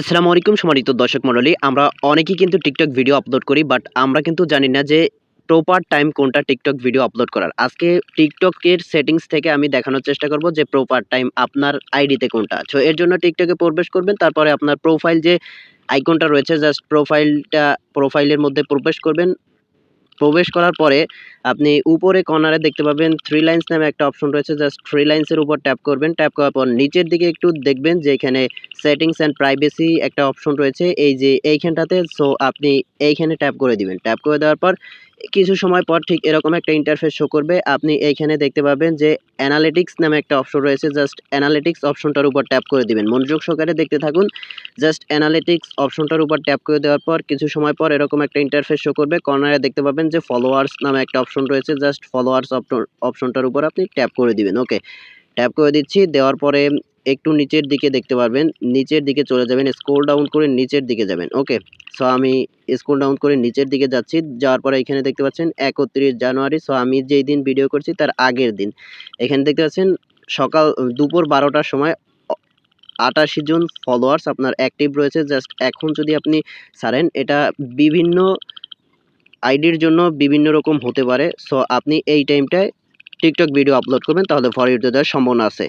আসসালামু আলাইকুম সম্মানিত দর্শক মণ্ডলী, আমরা অনেকেই কিন্তু টিকটক ভিডিও আপলোড করি বাট আমরা কিন্তু জানি না যে প্রপার টাইম কোনটা টিকটক ভিডিও আপলোড করার। আজকে টিকটকের সেটিংস থেকে আমি দেখানোর চেষ্টা করব যে প্রপার টাইম আপনার আইডিতে কোনটা। সো এর জন্য টিকটকে প্রবেশ করবেন, তারপরে আপনার প্রোফাইল যে আইকনটা রয়েছে জাস্ট প্রোফাইলটা প্রোফাইলের মধ্যে প্রবেশ করবেন। প্রবেশ করার পরে আপনি উপরে কর্নারে দেখতে পাবেন থ্রি লাইন্স নামে একটা অপশন রয়েছে। জাস্ট থ্রি লাইন্সের উপর ট্যাপ করবেন। ট্যাপ করার পর নিচের দিকে একটু দেখবেন যে এখানে সেটিংস অ্যান্ড প্রাইভেসি একটা অপশন রয়েছে। এই যে এইখানটাতে সো আপনি এইখানে ট্যাপ করে দিবেন। ট্যাপ করে দেওয়ার পর কিছু সময় পর ঠিক এরকম একটা ইন্টারফেস শো করবে। আপনি এইখানে দেখতে পাবেন যে অ্যানালিটিক্স নামে একটা অপশন রয়েছে। জাস্ট অ্যানালিটিক্স অপশনটার উপর ট্যাপ করে দিবেন। মনোযোগ সহকারে দেখতে থাকুন। জাস্ট অ্যানালিটিক্স অপশনটার উপর ট্যাপ করে দেওয়ার পর কিছু সময় পর এরকম একটা ইন্টারফেস শো করবে। কর্নারে দেখতে পাবেন যে ফলোয়ার্স নামে একটা অপশন রয়েছে। জাস্ট ফলোয়ার্স অপশনটার উপর আপনি ট্যাপ করে দিবেন। ওকে ট্যাপ করে দিচ্ছি। দেওয়ার পরে একটু নিচের দিকে দেখতে পারবেন। নিচের দিকে চলে যাবেন স্ক্রোল ডাউন করে নিচের দিকে যাবেন ওকে সো আমি স্ক্রোল ডাউন করে নিচের দিকে যাচ্ছি। যাওয়ার পরে এখানে দেখতে পাচ্ছেন, একত্রিশ জানুয়ারি। সো আমি যেই দিন ভিডিও করছি তার আগের দিন। এখানে দেখতে পাচ্ছেন, সকাল, দুপুর বারোটার সময় আটাশি জন ফলোয়ার্স আপনার অ্যাক্টিভ রয়েছে। জাস্ট এখন যদি আপনি ছাড়েন, এটা বিভিন্ন আইডির জন্য বিভিন্ন রকম হতে পারে। সো আপনি এই টাইমটায় টিকটক ভিডিও আপলোড করবেন তাহলে ফর ইউতে দেওয়ার সম্ভাবনা আছে।